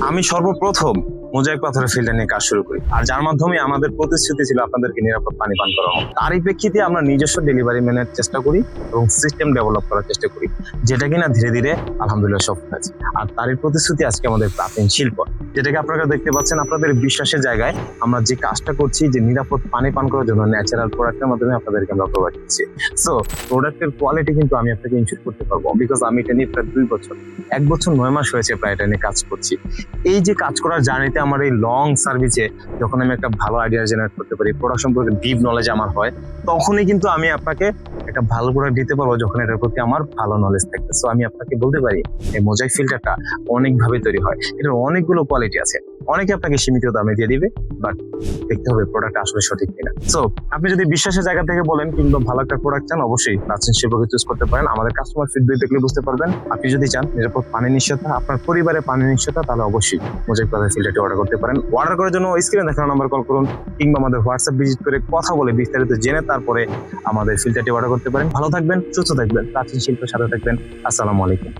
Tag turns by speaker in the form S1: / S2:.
S1: আমি সর্বপ্রথম মোজাইক পাথরের ফিল্টার নিয়ে কাজ শুরু করি। আর যার মাধ্যমে আমাদের প্রতিশ্রুতি ছিল আপনাদেরকে নিরাপদ পানি পান করানো। তারই প্রেক্ষিতে আমরা নিজস্ব ডেলিভারি ম্যানের চেষ্টা করি এবং সিস্টেম ডেভেলপ করার চেষ্টা করি, যেটা কিনা ধীরে ধীরে আলহামদুলিল্লাহ সফল হয়েছে। আর তারই প্রতিশ্রুতি আজকে আমাদের প্রাচীন শিল্প, যেটাকে আপনারা দেখতে পাচ্ছেন আপনাদের বিশ্বাসের জায়গায় আমরা যে কাজটা করছি, যে নিরাপদ পানি পান করার জন্য ন্যাচারাল প্রোডাক্টের মাধ্যমে আপনাদেরকে আমরা প্রোভাইড করছি। সো প্রোডাক্টের কোয়ালিটি কিন্তু আমি আপনাকে ইনশিওর করতে পারব বিকজ আমি এটা নিয়ে প্রায় দুই বছর, এক বছর নয় মাস হয়েছে প্রায় এটা নিয়ে কাজ করছি। এই যে কাজ করার জার্নিতে আমার এই লং সার্ভিসে যখন আমি একটা ভালো আইডিয়া জেনারেট করতে পারি প্রোডাক্ট সম্পর্কে ডিপ নলেজ আমার হয়, তখনই কিন্তু আমি আপনাকে একটা ভালো প্রোডাক্ট দিতে পারব যখন এটার প্রতি আমার ভালো নলেজ থাকবে। সো আমি আপনাকে বলতে পারি, এই মোজাই ফিল্টারটা অনেকভাবে তৈরি হয়। এটার অনেকগুলো কোয়ালিটি আছে। অনেকে আপনাকে সীমিত দামে দিয়ে দিবে বাট দেখতে হবে প্রোডাক্ট আসলে সঠিক কিনা। সো আপনি যদি বিশ্বাসের জায়গা থেকে বলেন কিংবা ভালো একটা প্রোডাক্ট চান, অবশ্যই প্রাচীন শিল্পকে চুজ করতে পারেন। আমাদের কাস্টমার ফিডব্যাক দেখলে বুঝতে পারবেন। আপনি যদি চান নিরাপদ পানি নিশ্চয়তা আপনার পরিবারের পানি নিশ্চয়তা তাহলে অবশ্যই মোজাইক পাথর ফিল্টারটি অর্ডার করতে পারেন। অর্ডার করার জন্য স্ক্রিনে দেখানো নাম্বার কল করুন কিংবা আমাদের হোয়াটসঅ্যাপ ভিজিট করে কথা বলে বিস্তারিত জেনে তারপরে আমাদের ফিল্টারটি অর্ডার করতে পারেন। ভালো থাকবেন, সুস্থ থাকবেন, প্রাচীন শিল্পের সাথে থাকবেন। আসসালামু আলাইকুম।